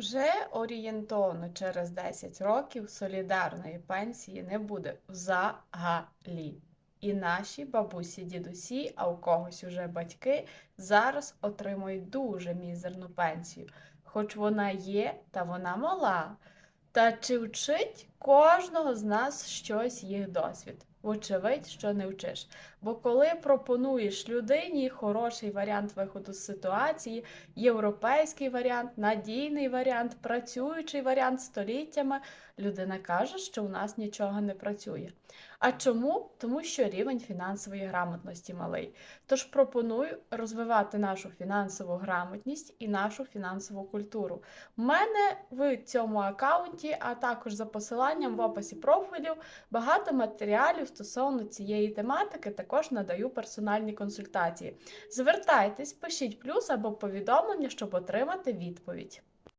Вже орієнтовно через 10 років солідарної пенсії не буде взагалі. І наші бабусі, дідусі, а у когось уже батьки зараз отримують дуже мізерну пенсію. Хоч вона є, та вона мала. Та чи вчить кожного з нас щось їх досвід? Вочевидь, що не вчиш. Бо коли пропонуєш людині хороший варіант виходу з ситуації, європейський варіант, надійний варіант, працюючий варіант століттями, людина каже, що у нас нічого не працює. А чому? Тому що рівень фінансової грамотності малий. Тож пропоную розвивати нашу фінансову грамотність і нашу фінансову культуру. У мене в цьому аккаунті, а також за посиланням в описі профілю, багато матеріалів стосовно цієї тематики. Також надаю персональні консультації. Звертайтесь, пишіть плюс або повідомлення, щоб отримати відповідь.